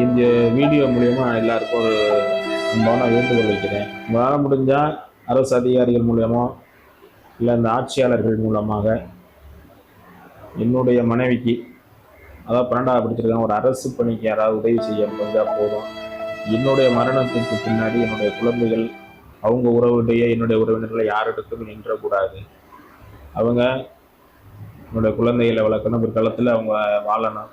இந்த வீடியோ மூலயமா எல்லாருக்கும் ஒரு அன்பான வேண்டுகோள் வைக்கிறேன். உங்களால் முடிஞ்சால் அரசு அதிகாரிகள் மூலியமோ இல்லை இந்த ஆட்சியாளர்கள் மூலமாக என்னுடைய மனைவிக்கு அதாவது பன்னெண்டாவது படிச்சிருக்காங்க ஒரு அரசு பணிக்கு யாராவது உதவி செய்ய முடிஞ்சால் போதும். என்னுடைய மரணத்திற்கு பின்னாடி என்னுடைய குழந்தைகள் அவங்க உறவுடைய என்னுடைய உறவினர்களை யாரிடத்துக்கும் நின்றக்கூடாது. அவங்க என்னுடைய குழந்தைகளை வளர்க்கணும். பிற்காலத்தில் அவங்க வாழணும்.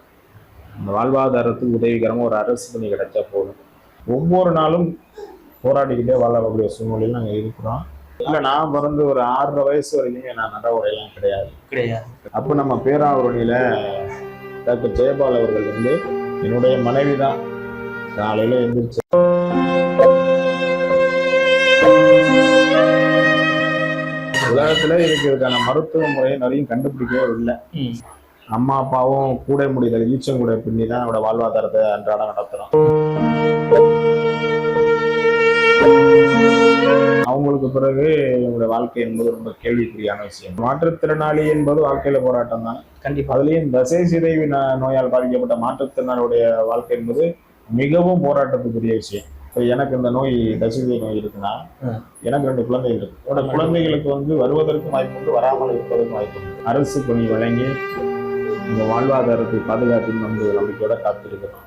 அந்த வாழ்வாதாரத்துக்கு உதவிகரமாக ஒரு அரசு பணி கிடைச்சா போதும். ஒவ்வொரு நாளும் போராடிக்கிட்டே வாழக்கூடிய சூழ்நிலையில் நாங்கள் இருக்கிறோம். இல்லை நான் பிறந்து ஒரு ஆறரை வயசு வரைக்குமே நான் நட உடையெல்லாம் கிடையாது. கிடையாது. அப்போ நம்ம பேராவூரணியில் டாக்டர் ஜெயபால் அவர்கள் வந்து என்னுடைய மனைவி தான் காலையில் எந்திரிச்சு உலகத்துல இருக்கிறதுக்கான மருத்துவ முறையை நிறைய கண்டுபிடிக்கவே இல்லை. அம்மா அப்பாவும் கூடை முடிதல் ஈச்சங்கூடை பின்னி தான் என்னோட வாழ்வாதாரத்தை அன்றாடம் நடத்துறோம். அவங்களுக்கு பிறகு என்னோட வாழ்க்கை என்பது ரொம்ப கேள்விக்குறியான விஷயம். மாற்றுத்திறனாளி என்பது வாழ்க்கையில போராட்டம் தான். கண்டிப்பா. அதுலயும் தசை சிதைவு நோயால் பாதிக்கப்பட்ட மாற்றுத்திறனாளுடைய வாழ்க்கை என்பது மிகவும் போராட்டத்துக்குரிய விஷயம். இப்போ எனக்கு இந்த நோய் தசை நோய் இருக்குன்னா. எனக்கு ரெண்டு குழந்தைகள் இருக்கு. என்னோட குழந்தைகளுக்கு வந்து வருவதற்கும் வாய்ப்பு உண்டு வராமல் இருப்பதற்கும் வாய்ப்பு அரசு பணி வழங்கி இந்த வாழ்வாதாரத்தை பாதுகாத்து நம்ம நம்பிக்கையோட காத்திருக்கிறோம்.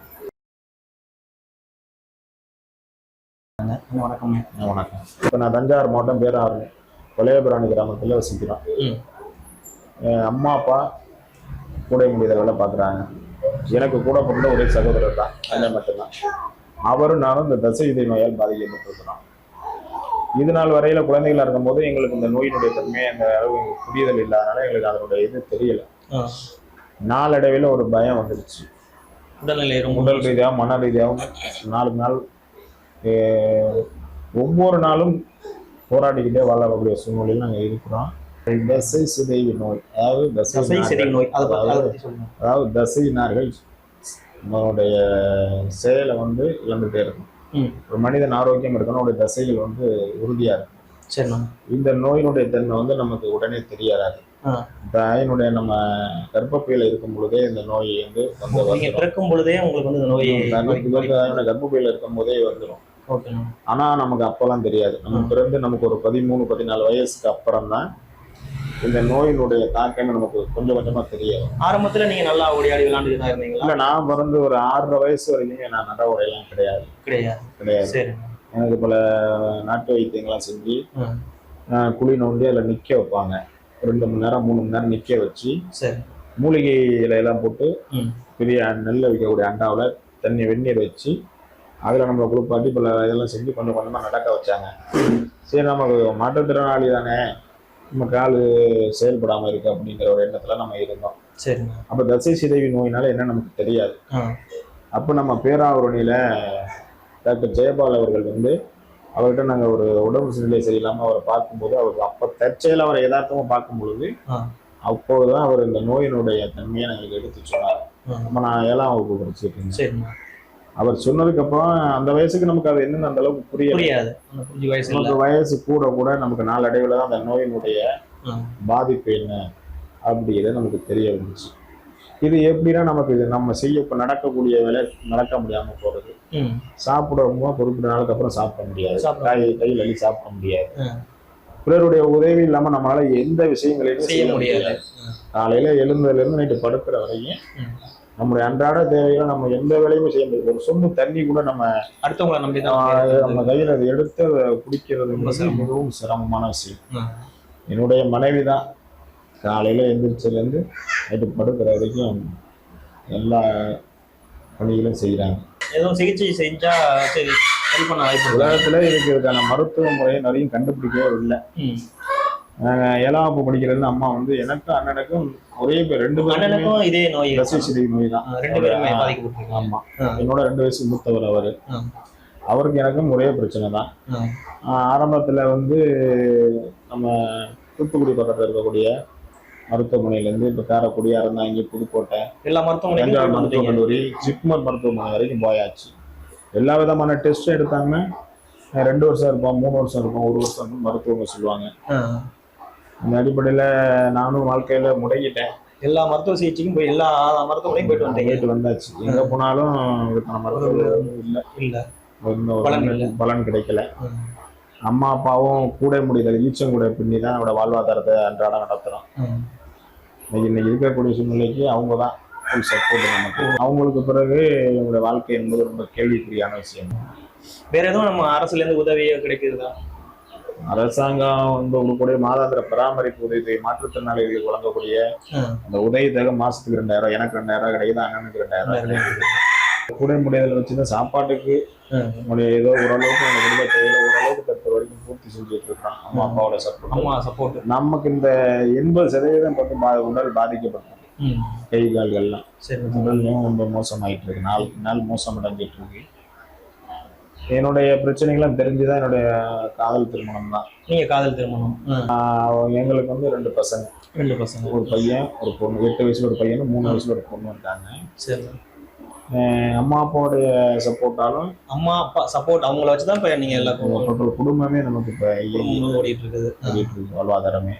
வணக்கம். வணக்கம். இப்போ நான் தஞ்சாவூர் மாவட்டம் பேராறு கொலையபுராணி கிராமத்தில் வசிக்கிறோம். ம். என் அம்மா அப்பா கூடை முடிதல் வேலை பார்க்குறாங்க. எனக்கு கூட பிறந்த ஒரே சகோதரர் தான். அண்ணன் மட்டும்தான். அவரும் நானும் இந்த தசை விதை நோயால் பாதிக்கப்பட்டிருக்கிறோம். இது நாள் வரையில குழந்தைகளா இருக்கும்போது எங்களுக்கு இந்த நோயினுடைய தன்மை அந்த அளவு புரிதல் இல்லாதனால எங்களுக்கு அதனுடைய இது தெரியல. நாளடைவில் ஒரு பயம் வந்துடுச்சு உடல்நிலை உடல் ரீதியாகவும் மன ரீதியாகவும் நாளுக்கு நாள் ஒவ்வொரு நாளும் போராடிக்கிட்டே வாழக்கூடிய சூழ்நிலையில் நாங்கள் இருக்கிறோம். தசை சிதைவு நோய் அதாவது தசை தசை சிதை நோய் அதாவது தசையினார்கள் நம்மளுடைய செயலை வந்து இழந்துட்டே இருக்கும். ஒரு மனிதன் ஆரோக்கியம் இருக்கணும் அவனுடைய தசைகள் வந்து உறுதியா இருக்கும். சரிண்ணா இந்த நோயினுடைய தன்மை வந்து நமக்கு உடனே தெரியாது ஆ. தாயினுடைய நம்ம கர்ப்பப்பையில இருக்கும் பொழுதே இந்த நோய் வந்து பிறக்கும் பொழுதே உங்களுக்கு வந்து இந்த நோய் கர்ப்பப்பையில இருக்கும் போதே வந்துடும் ஆனா நமக்கு அப்பெல்லாம் தெரியாது. நம்ம பிறந்து நமக்கு ஒரு பதிமூணு பதினாலு வயசுக்கு அப்புறம் தான் இந்த நோயினுடைய தாக்கம் நமக்கு கொஞ்சம் கொஞ்சமா தெரிய வரும். ஆரம்பத்துல நீங்க நல்லா ஓடி ஆடி விளையாண்டுட்டு தான் இருந்தீங்களா? இல்ல நான் பிறந்து ஒரு ஆறரை வயசு வரைக்குமே நான் நட உடையெல்லாம் கிடையாது. கிடையாது. கிடையாது. சரி எனக்கு பல நாட்டு வைத்தியங்கள்லாம் செஞ்சு குழி நோண்டி அதில் நிற்க வைப்பாங்க. ரெண்டு மணி நேரம் மூணு மணி நேரம் நிற்க வச்சு சரி. மூலிகை இலையெல்லாம் போட்டு. பெரிய நெல் வைக்கக்கூடிய அண்டாவில் தண்ணி வெந்நீர் வச்சு அதில் நம்மளை குளிப்பாட்டி பல இதெல்லாம் செஞ்சு கொஞ்சம் கொஞ்சமாக நடக்க வச்சாங்க. சரி நமக்கு மாற்றுத்திறனாளி தானே. நம்ம கால் செயல்படாமல் இருக்கு அப்படிங்கிற ஒரு எண்ணத்தில் நம்ம இருந்தோம். சரிண்ணா அப்போ தசை சிதைவு நோயினால என்ன நமக்கு தெரியாது. அப்போ நம்ம பேராவூரணியில் டாக்டர் ஜெயபால் அவர்கள் வந்து அவர்கிட்ட நாங்கள் ஒரு உடம்பு சூழ்நிலை சரியில்லாமல் அவரை பார்க்கும்போது அவருக்கு அப்போ தற்செயல் அவரை யதார்த்தமாக பார்க்கும் பொழுது. அப்போதுதான் அவர் இந்த நோயினுடைய தன்மையை எங்களுக்கு எடுத்து சொன்னார். அப்போ நான் ஏழாம் வகுப்பு படிச்சுட்டு இருந்தேன். அவர் சொன்னதுக்கு அப்புறம் அந்த வயசுக்கு நமக்கு அது என்னன்னு அந்த அளவுக்கு புரியல. புரியாது. நமக்கு வயசு கூட கூட நமக்கு நாளடைவில் தான் அந்த நோயினுடைய. பாதிப்பு என்ன அப்படிங்கிறது நமக்கு தெரிய வந்துச்சு. இது எப்படின்னா நமக்கு இது நம்ம செய்ய இப்போ நடக்கக்கூடிய வேலை நடக்க முடியாம போறது ம். சாப்பிடுவோமோ குறிப்பிட்ட நாளுக்கு அப்புறம் சாப்பிட முடியாது சாப்பிட கை கையில் அள்ளி சாப்பிட முடியாது. பிறருடைய உதவி இல்லாம நம்மளால எந்த விஷயங்களையும் செய்ய முடியாது காலையில எழுந்ததுல இருந்து நைட்டு படுக்கிற வரையும். நம்முடைய அன்றாட தேவைகளை நம்ம எந்த வேலையுமே செய்ய முடியாது ஒரு சொம்பு தண்ணி கூட நம்ம அடுத்தவங்களை நம்பி நம்ம கையில அதை எடுத்து அதை குடிக்கிறது. மிகவும் சிரமமான விஷயம். என்னுடைய மனைவி தான் காலையில எந்திரிச்சதுலேருந்து நைட்டு படுக்கிற வரைக்கும் எல்லா பணிகளும் செய்கிறாங்க எதுவும் சிகிச்சை செஞ்சா சரி சரி பண்ண வாய்ப்பு? உலகத்துல இருக்கிறதுக்கான மருத்துவ முறையை நிறைய கண்டுபிடிக்கவே இல்லை ம். நாங்க ஏழாம் வகுப்பு படிக்கிறது அம்மா வந்து எனக்கும் அண்ணனுக்கும் ஒரே பேர் ரெண்டு பேருமே அண்ணனுக்கும் இதே நோய் தசை இருக்கா? சிதை நோய் தான் ரெண்டு பேருமே பாதிக்கப்பட்டிருக்காங்க ஆமா ஆ. என்னோட ரெண்டு வயசு மூத்தவர் அவரு. அவருக்கு எனக்கும் ஒரே பிரச்சனை தான் ஆரம்பத்துல வந்து நம்ம தூத்துக்குடி பக்கத்துல இருக்கக்கூடிய மருத்துவமனையிலேருந்து இப்போ காரைக்குடி அறந்தாங்கி புதுக்கோட்டை எல்லா போயிட்டு மருத்துவக். கல்லூரி ஜிப்மர் மருத்துவமனை வரைக்கும் போயாச்சு. எல்லா விதமான டெஸ்ட்டும் எடுத்தாங்கன்னா ரெண்டு வருஷம் இருப்போம் மூணு வருஷம் இருப்போம் ஒரு வருஷம் இருக்கும் மருத்துவங்க சொல்லுவாங்க. அந்த அடிப்படையில் நானும் வாழ்க்கையில் முடங்கிட்டேன். எல்லா மருத்துவ சிகிச்சைக்கும் போய் எல்லா மருத்துவமனையும் போயிட்டு வந்தீங்க. போயிட்டு வந்தாச்சு. எங்க போனாலும் இதுக்கான மருத்துவ இல்ல. இல்ல. பலன் கிடைக்கல. அம்மா அப்பாவும் கூட முடியல. ஈச்சங்கூட பின்னி தான் என்னோட வாழ்வாதாரத்தை அன்றாடம் நடத்துறோம். ம். இன்னைக்கு இன்னைக்கு இருக்கக்கூடிய சூழ்நிலைக்கு அவங்க தான் ஃபுல் சப்போர்ட் நமக்கு அவங்களுக்கு பிறகு என்னோட வாழ்க்கை என்பது ரொம்ப கேள்விக்குறியான விஷயம் வேற எதுவும் நம்ம அரசுல இருந்து உதவி கிடைக்குதா அரசாங்கம் வந்து உங்களுடைய மாதாந்திர பராமரிப்பு உதவி மாற்றுத்திறனாளிகளுக்கு வழங்கக்கூடிய. அந்த உதவி தொகை மாசத்துக்கு ரெண்டாயிரம் எனக்கு ரெண்டாயிரம் கிடைக்குது அண்ணனுக்கு ரெண்டாயிரம் கிடைக்குது. கூட முடியாதல வச்சுதான் சாப்பாட்டுக்கு. நம்முடைய ஏதோ ஓரளவுக்கு நம்ம குடும்ப தேவையில ஓரளவுக்கு தக்க வரைக்கும் பூர்த்தி செஞ்சுட்டு இருக்கோம் அம்மா அப்பாவோட சப்போர்ட் அம்மா சப்போர்ட் நமக்கு இந்த எண்பது சதவீதம் பக்கம் பா- உடல் பாதிக்கப்பட்டது கை கால்கள்லாம். சரி உடல்லையும் ரொம்ப மோசமாயிட்டு இருக்கு நாளுக்கு நாள் மோசம் அடைஞ்சிட்டு இருக்கு என்னுடைய பிரச்சனைகள்லாம் தெரிஞ்சுதான் என்னுடைய காதல் திருமணம் தான். நீங்க காதல் திருமணம். எங்களுக்கு வந்து ரெண்டு பசங்க. ரெண்டு பசங்க. ஒரு பையன் ஒரு பொண்ணு. எட்டு வயசுல ஒரு பையனும் மூணு வயசுல ஒரு பொண்ணு இருக்காங்க. சரி. அம்மா அப்பாவுடைய சப்போர்ட்டாலும் அம்மா அப்பா சப்போர்ட் அவங்கள வச்சுதான் இப்ப நீங்க எல்லா குடும்பமும் டோட்டல் குடும்பமே நமக்கு இப்போ ஓடிட்டு இருக்குது ஓடிட்டு இருக்கு வாழ்வாதாரமே.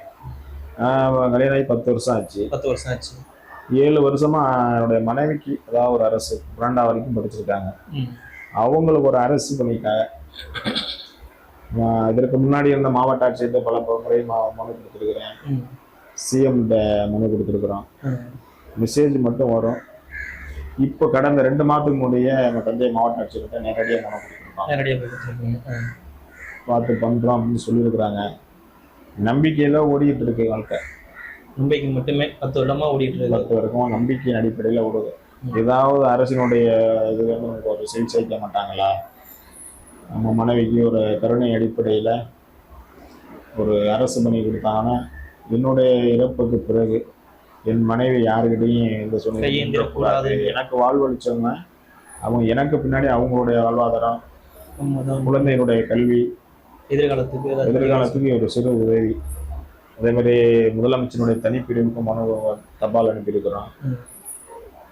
கல்யாணம் ஆகி பத்து வருஷம் ஆச்சு. பத்து வருஷம் ஆச்சு. ஏழு வருஷமா என்னுடைய மனைவிக்கு அதாவது ஒரு அரசு பன்னெண்டாம் வரைக்கும் படிச்சிருக்காங்க. அவங்களுக்கு ஒரு அரசு ஆஹ் இதற்கு முன்னாடி இருந்த மாவட்ட ஆட்சியர்கிட்ட பல முறை மனு கொடுத்துருக்குறேன் ம். சிஎம் மனு கொடுத்துருக்குறோம். மெசேஜ் மட்டும் வரும். இப்போ கடந்த ரெண்டு மாதத்துக்கு முன்னாடியே நம்ம தஞ்சை மாவட்ட ஆட்சியர்கிட்ட நேரடியாக மனு கொடுத்துருக்கோம் நேரடியா போய் கொடுத்துருக்கீங்க. ம். பார்த்து பண்ணுறோம் அப்படின்னு சொல்லியிருக்கிறாங்க. நம்பிக்கையில் ஓடிட்டு இருக்கு வாழ்க்கை. மும்பைக்கு மட்டுமே பத்து வருடமா ஓடிட்டு இருக்கு. பத்து வரைக்கும் நம்பிக்கையின் அடிப்படையில் ஓடுது. ஏதாவது அரசினுடைய இது வந்து நமக்கு ஒரு சிகிச்சை வைக்க மாட்டாங்களா? நம்ம மனைவிக்கு ஒரு கருணை அடிப்படையில் ஒரு அரசு பணி கொடுத்தாங்கன்னா என்னுடைய இறப்புக்கு பிறகு என் மனைவி யாருக்கிட்டையும் எந்த சூழ்நிலையும் கையேந்திரக்கூடாது. கூடாது. எனக்கு வாழ்வழிச்சவங்க அவங்க எனக்கு பின்னாடி அவங்களுடைய வாழ்வாதாரம். குழந்தையினுடைய கல்வி எதிர்காலத்துக்கு எதிர்காலத்துக்கு ஒரு சிறு உதவி அதே மாதிரி முதலமைச்சருடைய தனிப்பிரிவுக்கு மனு தபால் அனுப்பியிருக்கிறோம்.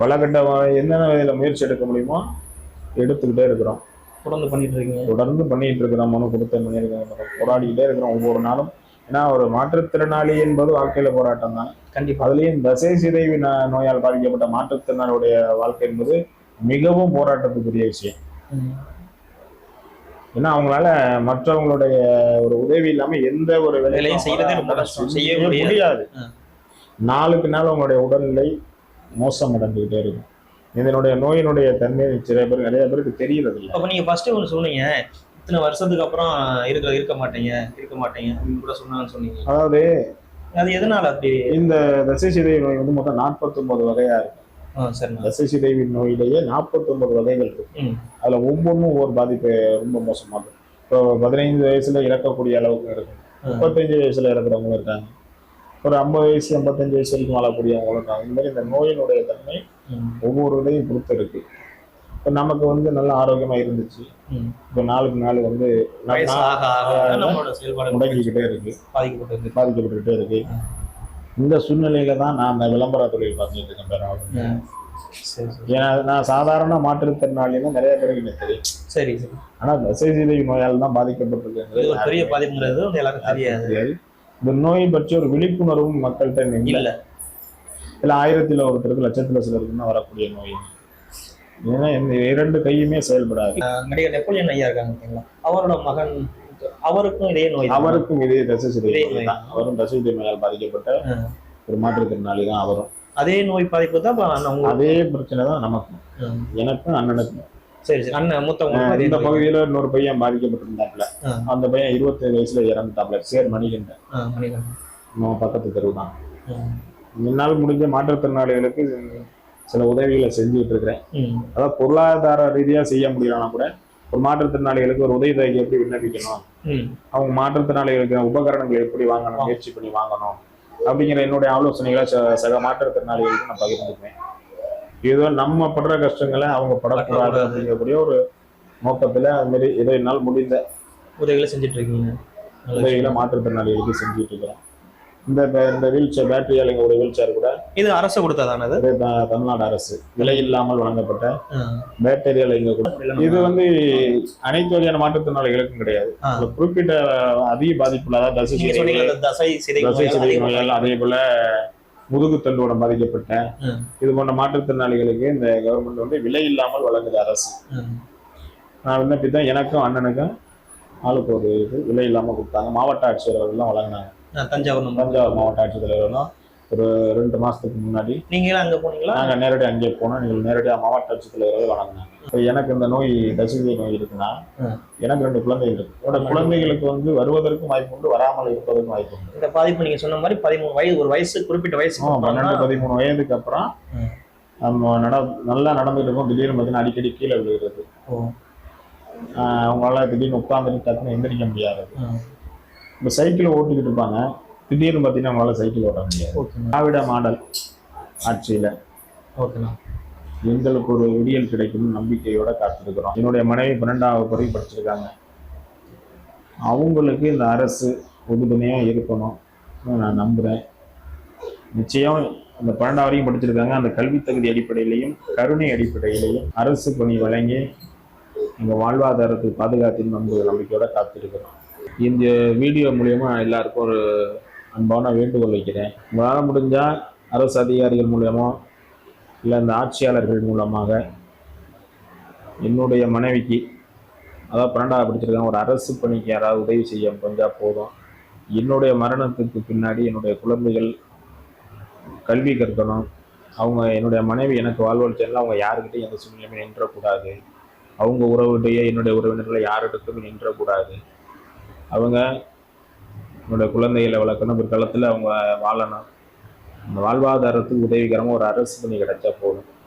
பல கட்ட என்னென்ன வகையில் முயற்சி எடுக்க முடியுமோ எடுத்துக்கிட்டே இருக்கிறோம் தொடர்ந்து பண்ணிட்டு இருக்கீங்க தொடர்ந்து பண்ணிட்டு இருக்கிறோம் மனு கொடுத்த பண்ணியிருக்கோம் போராடிக்கிட்டே இருக்கிறோம் ஒவ்வொரு நாளும் ஏன்னா ஒரு மாற்றுத்திறனாளி என்பது வாழ்க்கையில போராட்டம் தான். கண்டிப்பா. அதுலேயும் தசை சிதைவு நோயால் பாதிக்கப்பட்ட மாற்றுத்திறனாளியுடைய வாழ்க்கை என்பது மிகவும் போராட்டத்துக்குரிய விஷயம். ஏன்னா அவங்களால மற்றவங்களுடைய ஒரு உதவி இல்லாம எந்த ஒரு வேலையும் செய்யறதே முடியாது. நாளுக்கு நாள் அவங்களுடைய உடல்நிலை மோசம் அடைஞ்சுக்கிட்டே இருக்கும். இதனுடைய நோயினுடைய தன்மை சில பேர் நிறைய பேருக்கு தெரியறது இல்லை அப்ப நீங்க ஃபர்ஸ்ட் ஒன்று சொன்னீங்க. இத்தனை வருஷத்துக்கு அப்புறம் இருக்க இருக்க மாட்டீங்க இருக்க மாட்டீங்க அப்படின்னு கூட சொன்னாங்கன்னு சொன்னீங்க. அதாவது அது எதனால அப்படி? இந்த தசை சிதைவு நோய் வந்து மொத்தம் 49 வகையா இருக்கு. ஆ சரிண்ணா தசை சிதைவு நோயிலேயே 49 வகைகள் இருக்கு. அதுல ஒவ்வொன்றும் ஒவ்வொரு பாதிப்பு ரொம்ப மோசமாகும் இப்போ பதினைந்து வயசுல இறக்கக்கூடிய அளவுக்கு இருக்கு. முப்பத்தஞ்சு வயசுல இறக்குறவங்களும் இருக்காங்க. ஒரு ஐம்பது வயசு ஐம்பத்தஞ்சு வயசு வரைக்கும் வாழக்கூடியவங்களும் இருக்காங்க. இந்த மாதிரி இந்த நோயினுடைய தன்மை ஒவ்வொரு இதையும் பொறுத்து இருக்கு. இப்போ நமக்கு வந்து நல்ல ஆரோக்கியமா இருந்துச்சு. இப்போ நாளுக்கு நாள் வந்து முடங்கிக்கிட்டே இருக்கு. பாதிக்கப்பட்டிருக்கு. பாதிக்கப்பட்டுக்கிட்டே இருக்கு. இந்த சூழ்நிலையில தான் நான் அந்த விளம்பர தொழில் பார்த்துட்டு இருக்கேன் சரி ஏன்னா நான் சாதாரண மாற்றுத்திறனாளின்னு நிறைய பேருக்கு எனக்கு தெரியும். சரி சரி. ஆனா தசை சிதைவு நோயால் தான் ஒரு பெரிய பாதிப்புங்கிறது எல்லாருக்கும் தெரியாது. இந்த நோயை பற்றி ஒரு விழிப்புணர்வும் மக்கள்கிட்ட இல்லை. இல்ல ஆயிரத்துல ஒருத்தருக்கு லட்சத்துல சிலருக்கு தான் வரக்கூடிய நோய். ஏன்னா இந்த இரண்டு கையுமே செயல்படாது நடிகர் நெப்போலியன் ஐயா இருக்காங்க பார்த்தீங்களா அவரோட மகன் அவருக்கும் இதே நோய். அவருக்கும் இதே தசை சிதைவு இதே நோய் நோய். தான் அவரும் தசை சிதைவு நோயால் பாதிக்கப்பட்ட. ஒரு மாற்றுத்திறனாளி தான் அவரும் அதே நோய் பாதிப்பு தான் அதே பிரச்சனை தான் நமக்கும். எனக்கும் அண்ணனுக்கும் சரி சரி அண்ணன் அதே இந்த. பகுதியில இன்னொரு பையன் பாதிக்கப்பட்டிருந்தாப்புல ஆ. அந்த பையன் இருபத்தேழு வயசுல இறந்துட்டாப்புல சேர் மணிகண்டன். நம்ம பக்கத்து தெருவு தான். என்னால் முடிஞ்ச மாற்றுத்திறனாளிகளுக்கு சில உதவிகளை செஞ்சுட்டு இருக்கிறேன். அதாவது பொருளாதார ரீதியா செய்ய முடியலனா கூட ஒரு மாற்றுத்திறனாளிகளுக்கு ஒரு உதவி தொகைக்கு எப்படி விண்ணப்பிக்கணும். அவங்க மாற்றுத்திறனாளிகளுக்கு உபகரணங்களை எப்படி வாங்கணும் முயற்சி பண்ணி வாங்கணும் அப்படிங்கிற என்னுடைய ஆலோசனைகளை சக மாற்றுத்திறனாளிகளுக்கு நான் பகிர்ந்துக்குவேன் ஏதோ நம்ம படுற கஷ்டங்களை அவங்க படக்கூடாது. அப்படிங்கக்கூடிய ஒரு நோக்கத்துல அது மாதிரி ஏதோ என்னால் முடிந்த உதவிகளை செஞ்சுட்டு இருக்கீங்க. உதவிகளை மாற்றுத்திறனாளிகளுக்கு செஞ்சுட்டு இருக்கிறோம் இந்த இந்த வீல் சேர் பேட்டரியால் எங்களுடைய வீல் சேர் கூட இது அரசு கொடுத்ததானது தமிழ்நாடு அரசு. விலை இல்லாமல் வழங்கப்பட்ட பேட்டரியால் எங்க கூட. இது வந்து அனைத்து வகையான மாற்றுத்திறனாளிகளுக்கும் கிடையாது குறிப்பிட்ட அதிக பாதிப்புள்ள அதாவது தசை தசை சிதை நோயால் அதே போல முதுகு தண்டுவடம் பாதிக்கப்பட்டேன் ம். இது போன்ற மாற்றுத்திறனாளிகளுக்கு இந்த கவர்மெண்ட் வந்து விலை இல்லாமல் வழங்குது அரசு. நான் விண்ணப்பித்தேன். எனக்கும் அண்ணனுக்கும் ஆளுக்கு ஒரு விலை இல்லாமல் கொடுத்தாங்க. மாவட்ட ஆட்சியர் அவர்கள்லாம் வழங்கினாங்க. தஞ்சாவூர் தஞ்சாவூர் மாவட்ட ஆட்சித்தலைவர்களும் ஒரு ரெண்டு மாசத்துக்கு முன்னாடி நீங்களும் அங்க போனீங்களா? நாங்க நேரடி அங்கே போனோம். நீங்கள் நேரடியாக மாவட்ட ஆட்சித்தலைவர்கள் வழங்கினாங்க இப்போ எனக்கு இந்த நோய் தசிதை நோய் இருக்குன்னா. எனக்கு ரெண்டு குழந்தைகள் இருக்கு. என்னோட குழந்தைகளுக்கு வந்து வருவதற்கும் வாய்ப்பு உண்டு வராமல் இருப்பதற்கும் வாய்ப்பு உண்டு. இந்த பாதிப்பு நீங்க சொன்ன மாதிரி பதிமூணு வயது ஒரு வயசு குறிப்பிட்ட வயசு பன்னெண்டு பதிமூணு வயதுக்கு அப்புறம். நம்ம நட நல்லா நடந்துட்டு இருக்கோம். திடீர்னு பார்த்தீங்கன்னா அடிக்கடி கீழே விழுகிறது. அவங்களால திடீர்னு உட்காந்துட்டு டக்குன்னு எந்திரிக்க முடியாது. இப்போ சைக்கிள் ஓட்டிக்கிட்டு இருப்பாங்க. திடீர்னு பார்த்தீங்கன்னா அவங்களால சைக்கிள் ஓட்ட முடியாது. ஓகேண்ணா திராவிட மாடல் ஆட்சியில ஓகேண்ணா எங்களுக்கு ஒரு விடியல் கிடைக்கும் நம்பிக்கையோட காத்திருக்கிறோம். என்னுடைய மனைவி பன்னெண்டாவது வரை படிச்சிருக்காங்க. அவங்களுக்கு இந்த அரசு உறுதுணையாக இருக்கணும். நான் நம்புகிறேன் நிச்சயம் அந்த பன்னெண்டாவது வரைக்கும் படிச்சிருக்காங்க. அந்த கல்வி தகுதி அடிப்படையிலையும் கருணை அடிப்படையிலையும் அரசு பணி வழங்கி எங்கள் வாழ்வாதாரத்தை பாதுகாத்தின் நம்ப நம்பிக்கையோட காத்திருக்கிறோம். இந்த வீடியோ மூலயமா எல்லாருக்கும் ஒரு அன்பான வேண்டுகோள் வைக்கிறேன். உங்களால் முடிஞ்சால் அரசு அதிகாரிகள் மூலயமா இல்லை இந்த ஆட்சியாளர்கள் மூலமாக என்னுடைய மனைவிக்கு அதாவது பன்னெண்டாவது படிச்சிருக்காங்க ஒரு அரசு பணிக்கு யாராவது உதவி செய்ய முடிஞ்சால் போதும். என்னுடைய மரணத்துக்கு பின்னாடி என்னுடைய குழந்தைகள் கல்வி கற்கணும். அவங்க என்னுடைய மனைவி எனக்கு வாழ்வழிச்சதில் அவங்க யாருக்கிட்டையும் எந்த சூழ்நிலையுமே நின்றக்கூடாது. அவங்க உறவுடைய என்னுடைய உறவினர்களை யாரிடத்துக்கும் நின்றக்கூடாது. அவங்க என்னுடைய குழந்தைகளை வளர்க்கணும். பிற்காலத்தில் அவங்க வாழணும். அந்த வாழ்வாதாரத்துக்கு உதவிகரமாக ஒரு அரசு பணி கிடைச்சா போதும்.